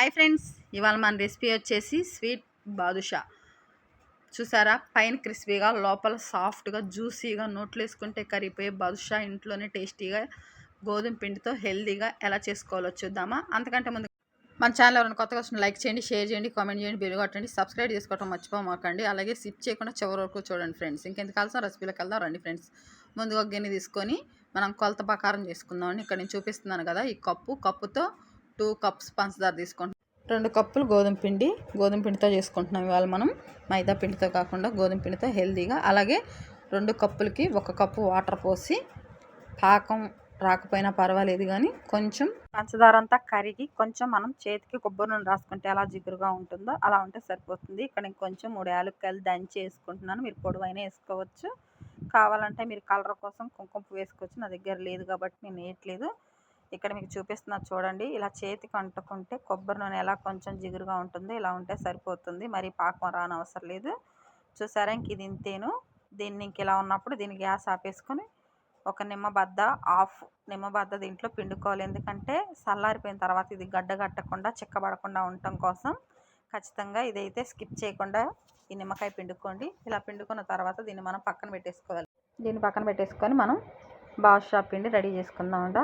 Hi friends ఇవాళ మన recipe వచ్చేసి స్వీట్ బాదుషా. చూసారా? పైన క్రిస్పీగా లోపల సాఫ్ట్గా జ్యూసీగా నోట్లు వేసుకుంటే కరిగిపోయే బాదుషా ఇంట్లోనే టేస్టీగా గోధుమ పిండితో హెల్తీగా ఎలా చేసుకోవాలో చూద్దామా? అంతకంటే ముందు మన ఛానల్ ఎవరైనా కొత్తగా వస్తున్న లైక్ చేయండి షేర్ చేయండి కామెంట్ చేయండి బిల్ కొట్టండి సబ్స్క్రైబ్ చేసుకోవడం మర్చిపోమాకండి అలాగే స్విప్ చేయకుండా చివరి వరకు చూడండి ఫ్రెండ్స్ ఇంకెంత కావాల్సిన రెసిపీలకు వెళ్దాం రండి ఫ్రెండ్స్ ముందుగా గిన్నె తీసుకొని మనం కొలత ప్రకారం చేసుకుందామని ఇక్కడ నేను చూపిస్తున్నాను కదా ఈ కప్పు. కప్పుతో టూ కప్స్ పంచదార తీసుకుంటాం రెండు కప్పులు గోధుమ పిండి గోధుమ పిండితో చేసుకుంటున్నాం ఇవాళ మనం. మైదా పిండితో కాకుండా గోధుమ పిండితో హెల్తీగా అలాగే రెండు కప్పులకి ఒక కప్పు వాటర్ పోసి పాకం రాకపోయినా పర్వాలేదు కానీ కొంచెం పంచదార అంతా కరిగి కొంచెం మనం చేతికి కొబ్బరి నూనె రాసుకుంటే ఎలా జిగురుగా ఉంటుందో అలా ఉంటే సరిపోతుంది. ఇక్కడ నేను కొంచెం మూడు యాలక్కాయలు దంచి వేసుకుంటున్నాను. మీరు పొడవైనా వేసుకోవచ్చు. కావాలంటే మీరు కలర్ కోసం కుంకుమ పువ్వు వేసుకోవచ్చు. నా దగ్గర లేదు కాబట్టి నేను వేయట్లేదు. ఇక్కడ మీకు చూపిస్తున్నా చూడండి. ఇలా చేతికి అంటుకుంటే కొబ్బరి నూనె ఎలా కొంచెం జిగురుగా ఉంటుందో ఇలా ఉంటే సరిపోతుంది. మరి పాకం రానవసరం లేదు. చూసారా? ఇంక ఇది ఇంతేను. దీన్ని ఇంక ఇలా ఉన్నప్పుడు దీన్ని గ్యాస్ ఆపేసుకొని ఒక నిమ్మ బద్ద ఆఫ్ నిమ్మ బద్ద దీంట్లో పిండుకోవాలి. ఎందుకంటే చల్లారిపోయిన తర్వాత ఇది గడ్డ కట్టకుండా చిక్కబడకుండా ఉండటం కోసం ఖచ్చితంగా ఇదైతే స్కిప్ చేయకుండా ఈ నిమ్మకాయ పిండుకోండి. ఇలా పిండుకున్న తర్వాత దీన్ని మనం పక్కన పెట్టేసుకోవాలి. దీన్ని పక్కన పెట్టేసుకొని మనం బాదుషా పిండి రెడీ చేసుకుందామంట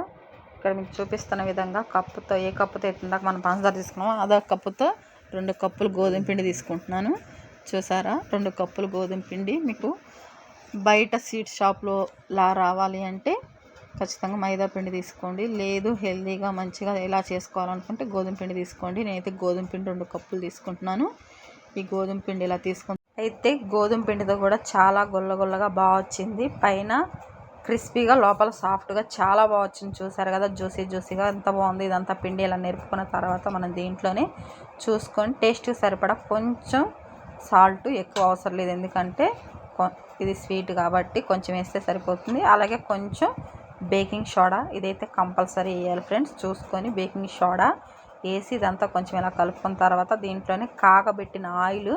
ఇక్కడ మీకు చూపిస్తున్న విధంగా కప్పుతో ఏ కప్పుతో ఎత్తుందాక మనం పంచదార తీసుకున్నామో అదే కప్పుతో రెండు కప్పులు గోధుమ పిండి తీసుకుంటున్నాను. చూసారా? రెండు కప్పులు గోధుమ పిండి మీకు బయట స్వీట్ షాప్లో లా రావాలి అంటే ఖచ్చితంగా మైదా పిండి తీసుకోండి. లేదు హెల్దీగా మంచిగా ఎలా చేసుకోవాలనుకుంటే గోధుమ పిండి తీసుకోండి. నేనైతే గోధుమ పిండి రెండు కప్పులు తీసుకుంటున్నాను. ఈ గోధుమ పిండి ఇలా తీసుకుంటాను అయితే గోధుమ పిండితో కూడా చాలా గొల్లగొల్లగా బాగా వచ్చింది. పైన క్రిస్పీగా లోపల సాఫ్ట్గా చాలా బాగా వచ్చింది. చూసారు కదా జ్యూసీ జ్యూసీగా ఎంత బాగుంది. ఇదంతా పిండి ఇలా నేర్పుకున్న తర్వాత మనం దీంట్లోనే చూసుకొని టేస్ట్కి సరిపడా కొంచెం సాల్ట్ ఎక్కువ అవసరం లేదు. ఎందుకంటే ఇది స్వీట్ కాబట్టి కొంచెం వేస్తే సరిపోతుంది. అలాగే కొంచెం బేకింగ్ సోడా ఇదైతే కంపల్సరీ వేయాలి ఫ్రెండ్స్. చూసుకొని బేకింగ్ సోడా వేసి ఇదంతా కొంచెం ఇలా కలుపుకున్న తర్వాత దీంట్లోనే కాగబెట్టిన ఆయిల్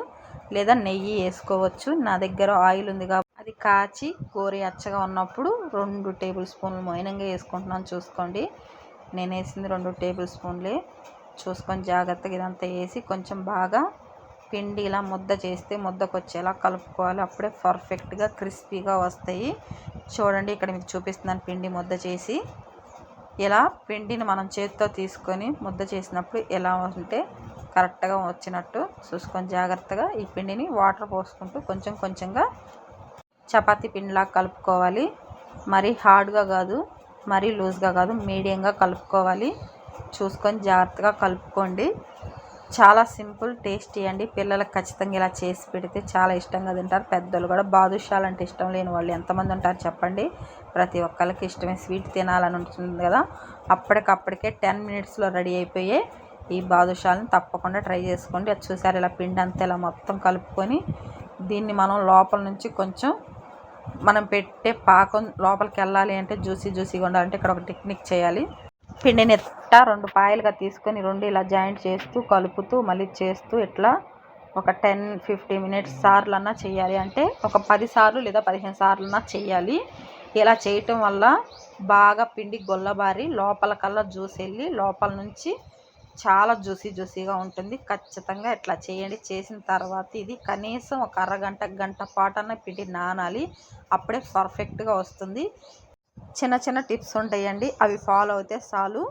లేదా నెయ్యి వేసుకోవచ్చు. నా దగ్గర ఆయిల్ ఉంది కాబట్టి అది కాచి గోరి అచ్చగా ఉన్నప్పుడు రెండు టేబుల్ స్పూన్లు మైనంగా వేసుకుంటున్నాను. చూసుకోండి. నేను వేసింది రెండు టేబుల్ స్పూన్లే. చూసుకొని జాగ్రత్తగా ఇదంతా వేసి కొంచెం బాగా పిండి ఇలా ముద్ద చేస్తే ముద్దకు వచ్చేలా కలుపుకోవాలి. అప్పుడే పర్ఫెక్ట్గా క్రిస్పీగా వస్తాయి. చూడండి ఇక్కడ మీకు చూపిస్తున్నాను పిండి ముద్ద చేసి. ఇలా పిండిని మనం చేతితో తీసుకొని ముద్ద చేసినప్పుడు ఎలా ఉంటే కరెక్ట్గా వచ్చినట్టు చూసుకొని జాగ్రత్తగా ఈ పిండిని వాటర్ పోసుకుంటూ కొంచెం కొంచెంగా చపాతి పిండిలా కలుపుకోవాలి. మరీ హార్డ్గా కాదు మరీ లూజ్గా కాదు మీడియంగా కలుపుకోవాలి. చూసుకొని జాగ్రత్తగా కలుపుకోండి. చాలా సింపుల్ టేస్టీ అండి. పిల్లలకు ఖచ్చితంగా ఇలా చేసి పెడితే చాలా ఇష్టంగా తింటారు. పెద్దలు కూడా బాదుషాలు అంటే ఇష్టం లేని వాళ్ళు ఎంతమంది ఉంటారు చెప్పండి. ప్రతి ఒక్కరికి ఇష్టమే స్వీట్ తినాలని ఉంటుంది కదా. అప్పటికప్పటికే టెన్ మినిట్స్లో రెడీ అయిపోయే ఈ బాదుషాలను తప్పకుండా ట్రై చేసుకోండి. అది చూసారు ఇలా పిండి అంతా ఇలా మొత్తం కలుపుకొని దీన్ని మనం లోపల నుంచి కొంచెం మనం పెట్టే పాకం లోపలికి వెళ్ళాలి అంటే జ్యూసీ జ్యూసీగా ఉండాలంటే ఇక్కడ ఒక టెక్నిక్ చేయాలి. పిండిని ఎట్టా రెండు పాయలుగా తీసుకొని రెండు ఇలా జాయింట్ చేస్తూ కలుపుతూ మళ్ళీ చేస్తూ ఇట్లా ఒక టెన్ ఫిఫ్టీ మినిట్స్ సార్లన్నా చేయాలి. అంటే ఒక పది సార్లు లేదా పదిహేను సార్లన్నా చేయాలి. ఇలా చేయటం వల్ల బాగా పిండి గొల్లబారి లోపల కల్లా జ్యూస్ వెళ్ళి లోపల నుంచి చాలా జ్యూసీ జ్యూసీగా ఉంటుంది. ఖచ్చితంగా ఇట్లా చేయండి. చేసిన తర్వాత ఇది కనీసం ఒక అరగంట గంట పాటన్న పిండి నానాలి. అప్పుడే పర్ఫెక్ట్గా వస్తుంది. చిన్న చిన్న టిప్స్ ఉంటాయండి. అవి ఫాలో అయితే చాలు.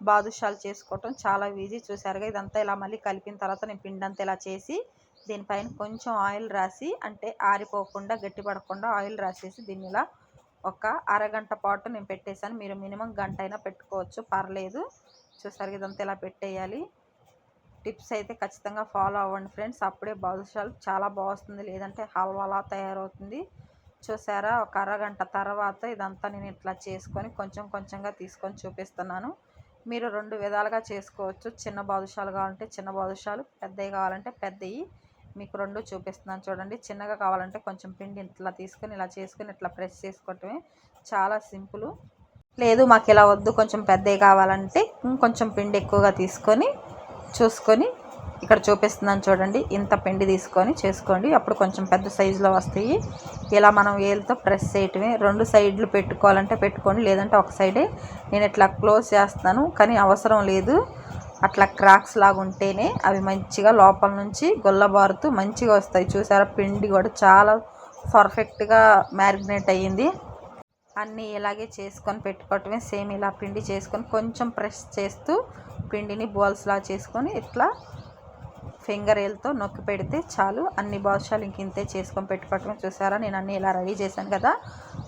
బాదుషాలు చేసుకోవటం చాలా ఈజీ. చూసారుగా ఇదంతా ఇలా మళ్ళీ కలిపిన తర్వాత నేను పిండి అంతా ఇలా చేసి దీనిపైన కొంచెం ఆయిల్ రాసి అంటే ఆరిపోకుండా గట్టిపడకుండా ఆయిల్ రాసేసి దీన్ని ఇలా ఒక అరగంట పాటు నేను పెట్టేశాను. మీరు మినిమం గంట అయినా పెట్టుకోవచ్చు. పర్లేదు. చూసారు ఇదంతా ఇలా పెట్టేయాలి. టిప్స్ అయితే ఖచ్చితంగా ఫాలో అవ్వండి ఫ్రెండ్స్. అప్పుడే బాదుషాలు చాలా బాగుంది లేదంటే హల్వాలా తయారవుతుంది. చూసారా? ఒక అరగంట తర్వాత ఇదంతా నేను ఇట్లా చేసుకొని కొంచెం కొంచెంగా తీసుకొని చూపిస్తున్నాను. మీరు రెండు విధాలుగా చేసుకోవచ్చు. చిన్న బాదుషాలు కావాలంటే చిన్న బాదుషాలు పెద్దవి కావాలంటే పెద్దవి. మీకు రెండు చూపిస్తున్నాను చూడండి. చిన్నగా కావాలంటే కొంచెం పిండి ఇట్లా తీసుకొని ఇలా చేసుకొని ఇట్లా ప్రెస్ చేసుకోవటమే చాలా సింపుల్. లేదు మాకు ఇలా వద్దు కొంచెం పెద్దవి కావాలంటే ఇంకొంచెం పిండి ఎక్కువగా తీసుకొని చూసుకొని ఇక్కడ చూపిస్తున్నాను చూడండి ఇంత పిండి తీసుకొని చేసుకోండి. అప్పుడు కొంచెం పెద్ద సైజులో వస్తాయి. ఇలా మనం వేలుతో ప్రెస్ చేయటమే. రెండు సైడ్లు పెట్టుకోవాలంటే పెట్టుకోండి లేదంటే ఒక సైడే నేను ఇట్లా క్లోజ్ చేస్తాను కానీ అవసరం లేదు. అట్లా క్రాక్స్ లాగా ఉంటేనే అవి మంచిగా లోపల నుంచి గొల్లబారుతూ మంచిగా వస్తాయి. చూసారా పిండి కూడా చాలా పర్ఫెక్ట్గా మ్యారినేట్ అయ్యింది. అన్నీ ఇలాగే చేసుకొని పెట్టుకోవటమే సేమ్ ఇలా పిండి చేసుకొని కొంచెం ప్రెస్ చేస్తూ పిండిని బాల్స్లా చేసుకొని ఇట్లా ఫింగర్ ఏల్తో నొక్కి పెడితే చాలు. అన్ని బాదుషాలు ఇంక ఇంతే చేసుకొని పెట్టుకోవటమే. చూసారా? నేను అన్నీ ఇలా రెడీ చేశాను కదా.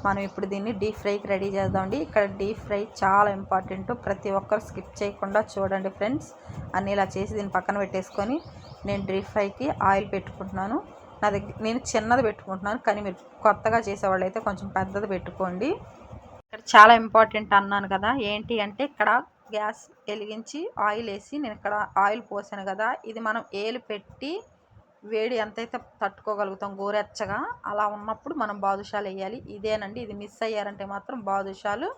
మనం ఇప్పుడు దీన్ని డీప్ ఫ్రైకి రెడీ చేద్దామండి. ఇక్కడ డీప్ ఫ్రై చాలా ఇంపార్టెంట్. ప్రతి ఒక్కరు స్కిప్ చేయకుండా చూడండి ఫ్రెండ్స్. అన్నీ ఇలా చేసి దీన్ని పక్కన పెట్టేసుకొని నేను డీప్ ఫ్రైకి ఆయిల్ పెట్టుకుంటున్నాను. నా దగ్గర నేను చిన్నది పెట్టుకుంటున్నాను కానీ మీరు కొత్తగా చేసేవాళ్ళు అయితే కొంచెం పెద్దది పెట్టుకోండి. ఇక్కడ చాలా ఇంపార్టెంట్ అన్నాను కదా ఏంటి అంటే ఇక్కడ గ్యాస్ వెలిగించి ఆయిల్ వేసి నేను ఇక్కడ ఆయిల్ పోసాను కదా ఇది మనం ఏలు పెట్టి వేడి ఎంతైతే తట్టుకోగలుగుతాం గోరెచ్చగా అలా ఉన్నప్పుడు మనం బాదుషాలు వేయాలి. ఇదేనండి ఇది మిస్ అయ్యారంటే మాత్రం బాదుషాలు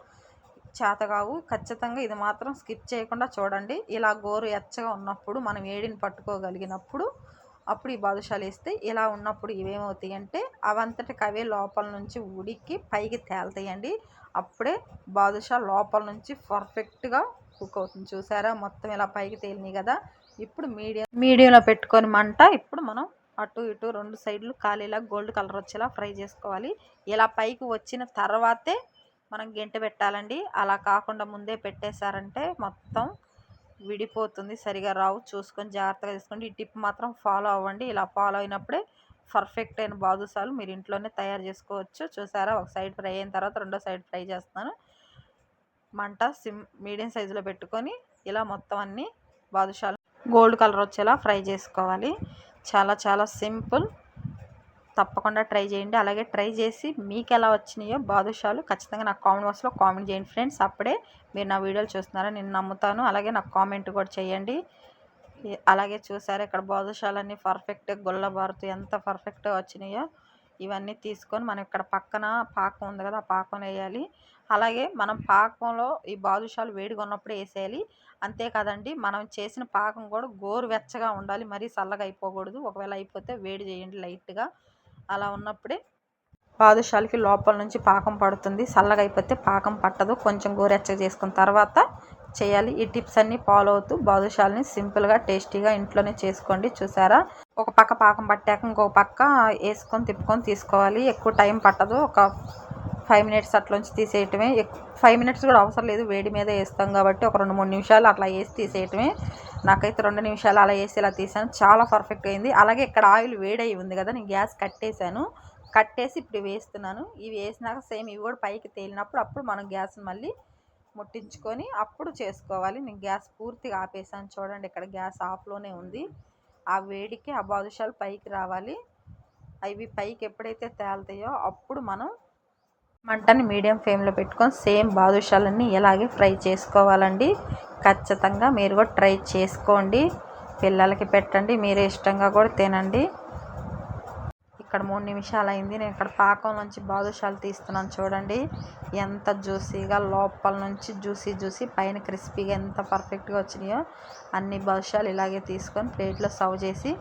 చేతగావు. ఖచ్చితంగా ఇది మాత్రం స్కిప్ చేయకుండా చూడండి. ఇలా గోరు ఎచ్చగా ఉన్నప్పుడు మనం వేడిని పట్టుకోగలిగినప్పుడు అప్పుడు ఈ బాదుషాలు వేస్తే ఇలా ఉన్నప్పుడు ఇవేమవుతాయి అంటే అవంతటికి అవే లోపల నుంచి ఉడికి పైకి తేలుతాయండి. అప్పుడే బాదుషా లోపల నుంచి పర్ఫెక్ట్గా కుక్ అవుతుంది. చూసారా? మొత్తం ఇలా పైకి తేలినాయి కదా. ఇప్పుడు మీడియం మీడియంలో పెట్టుకొని మంట ఇప్పుడు మనం అటు ఇటు రెండు సైడ్లు ఖాళీలా గోల్డ్ కలర్ వచ్చేలా ఫ్రై చేసుకోవాలి. ఇలా పైకి వచ్చిన తర్వాతే మనం గెంట పెట్టాలండి అలా కాకుండా ముందే పెట్టేశారంటే మొత్తం విడిపోతుంది. సరిగా రావు. చూసుకొని జాగ్రత్తగా తీసుకోండి. ఈ టిప్ మాత్రం ఫాలో అవ్వండి. ఇలా ఫాలో అయినప్పుడే పర్ఫెక్ట్ అయిన బాదుసాలు మీరు ఇంట్లోనే తయారు చేసుకోవచ్చు. చూసారా? ఒక సైడ్ ఫ్రై అయిన తర్వాత రెండో సైడ్ ఫ్రై చేస్తున్నాను. మంట సిమ్ మీడియం సైజులో పెట్టుకొని ఇలా మొత్తం అన్నీ బాదుషాలు గోల్డ్ కలర్ వచ్చేలా ఫ్రై చేసుకోవాలి. చాలా చాలా సింపుల్. తప్పకుండా ట్రై చేయండి. అలాగే ట్రై చేసి మీకు ఎలా వచ్చినాయో బాదుషాలు ఖచ్చితంగా నాకు కామెంట్ బాక్స్లో కామెంట్ చేయండి ఫ్రెండ్స్. అప్పుడే మీరు నా వీడియోలు చూస్తున్నారని నేను నమ్ముతాను. అలాగే నాకు కామెంట్ కూడా చేయండి. అలాగే చూసారు ఇక్కడ బాదుషాలన్నీ పర్ఫెక్ట్గా గుల్లబారుతూ ఎంత పర్ఫెక్ట్గా వచ్చినాయో? ఇవన్నీ తీసుకొని మనం ఇక్కడ పక్కన పాకం ఉంది కదా ఆ పాకం వేయాలి. అలాగే మనం పాకంలో ఈ బాదుషాలు వేడిగా ఉన్నప్పుడు వేసేయాలి. అంతేకాదండి మనం చేసిన పాకం కూడా గోరు వెచ్చగా ఉండాలి. మరీ చల్లగా అయిపోకూడదు. ఒకవేళ అయిపోతే వేడి చేయండి లైట్గా. అలా ఉన్నప్పుడే బాదుషాలకి లోపల నుంచి పాకం పడుతుంది. చల్లగా అయిపోతే పాకం పట్టదు. కొంచెం గోరెచ్చగా చేసుకున్న తర్వాత చేయాలి. ఈ టిప్స్ అన్నీ ఫాలో అవుతూ బాదుషాలని సింపుల్గా టేస్టీగా ఇంట్లోనే చేసుకోండి. చూసారా? ఒక పక్క పాకం పట్టాక ఇంకొక పక్క వేసుకొని తిప్పుకొని తీసుకోవాలి. ఎక్కువ టైం పట్టదు. ఒక ఫైవ్ మినిట్స్ అట్లోంచి తీసేయటమే. ఫైవ్ మినిట్స్ కూడా అవసరం లేదు. వేడి మీద వేస్తాం కాబట్టి ఒక రెండు మూడు నిమిషాలు అట్లా వేసి తీసేయటమే. నాకైతే రెండు నిమిషాలు అలా వేసి ఇలా తీసాను. చాలా పర్ఫెక్ట్ అయింది. అలాగే ఇక్కడ ఆయిల్ వేడయి ఉంది కదా నేను గ్యాస్ కట్టేశాను. కట్టేసి ఇప్పుడు వేస్తున్నాను. ఇవి వేసినాక సేమ్ ఇవి కూడా పైకి తేలినప్పుడు అప్పుడు మనం గ్యాస్ మళ్ళీ ముట్టించుకొని అప్పుడు చేసుకోవాలి. నేను గ్యాస్ పూర్తిగా ఆపేసాను చూడండి ఇక్కడ గ్యాస్ ఆఫ్లోనే ఉంది. ఆ వేడికి ఆ బాదుషాలు పైకి రావాలి. అవి పైకి ఎప్పుడైతే తేలుతాయో అప్పుడు మనం మంటని మీడియం ఫ్లేమ్లో పెట్టుకొని సేమ్ బాదుషాలన్నీ ఇలాగే ఫ్రై చేసుకోవాలండి. ఖచ్చితంగా మీరు కూడా ట్రై చేసుకోండి. పిల్లలకి పెట్టండి. మీరే ఇష్టంగా కూడా తినండి. ఇక్కడ మూడు నిమిషాలు అయింది. నేను ఇక్కడ పాకం నుంచి బాదుషాలు తీస్తున్నాను చూడండి. ఎంత జ్యూసీగా లోపల నుంచి జ్యూసీ జ్యూసీ పైన క్రిస్పీగా ఎంత పర్ఫెక్ట్గా వచ్చినాయో అన్ని బాదుషాలు ఇలాగే తీసుకొని ప్లేట్లో సర్వ్ చేసి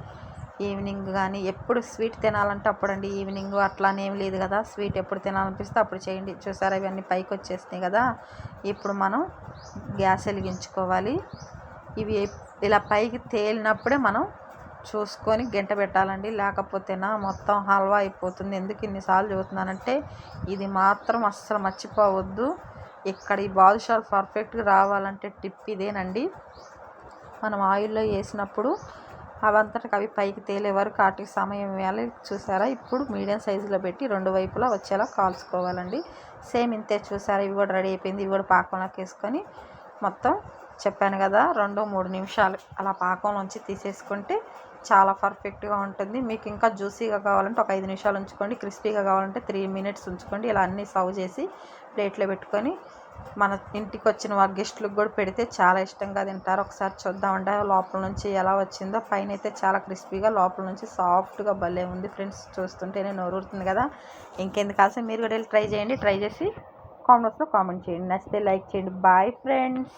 ఈవినింగ్ కానీ ఎప్పుడు స్వీట్ తినాలంటే అప్పుడండి. ఈవినింగ్ అట్లానేం లేదు కదా. స్వీట్ ఎప్పుడు తినాలనిపిస్తే అప్పుడు చేయండి. చూసారా ఇవన్నీ పైకి వచ్చేసినాయి కదా. ఇప్పుడు మనం గ్యాస్ వెలిగించుకోవాలి. ఇవి ఇలా పైకి తేలినప్పుడే మనం చూసుకొని గంట పెట్టాలండి. లేకపోతేనా మొత్తం హల్వా అయిపోతుంది. ఎందుకు ఇన్నిసార్లు చూస్తున్నానంటే ఇది మాత్రం అస్సలు మర్చిపోవద్దు. ఇక్కడ ఈ బాదుషాలు పర్ఫెక్ట్గా రావాలంటే టిప్ ఇదేనండి. మనం ఆయిల్లో వేసినప్పుడు అవంతటికి అవి పైకి తేలే వరకు వాటికి సమయం వేయాలి చూసారా? ఇప్పుడు మీడియం సైజులో పెట్టి రెండు వైపులా వచ్చేలా కాల్చుకోవాలండి. సేమ్ ఇంతే చూసారా? ఇవి కూడా రెడీ అయిపోయింది. ఇవి కూడా పాకంలోకి వేసుకొని మొత్తం చెప్పాను కదా రెండు మూడు నిమిషాలు అలా పాకంలోంచి తీసేసుకుంటే చాలా పర్ఫెక్ట్గా ఉంటుంది. మీకు ఇంకా జ్యూసీగా కావాలంటే ఒక ఐదు నిమిషాలు ఉంచుకోండి. క్రిస్పీగా కావాలంటే త్రీ మినిట్స్ ఉంచుకోండి. ఇలా అన్నీ సర్వ్ చేసి ప్లేట్లో పెట్టుకొని మన ఇంటికి వచ్చిన వారి గెస్ట్లకు కూడా పెడితే చాలా ఇష్టంగా తింటారు. ఒకసారి చూద్దామంటే లోపల నుంచి ఎలా వచ్చిందో. పైన అయితే చాలా క్రిస్పీగా లోపల నుంచి సాఫ్ట్గా భలే ఉంది ఫ్రెండ్స్. చూస్తుంటేనే నోరుతుంది కదా. ఇంకెందుకు కాల్సి మీరు కూడా ట్రై చేయండి. ట్రై చేసి కామెంట్స్లో కామెంట్ చేయండి. నచ్చితే లైక్ చేయండి. Bye friends.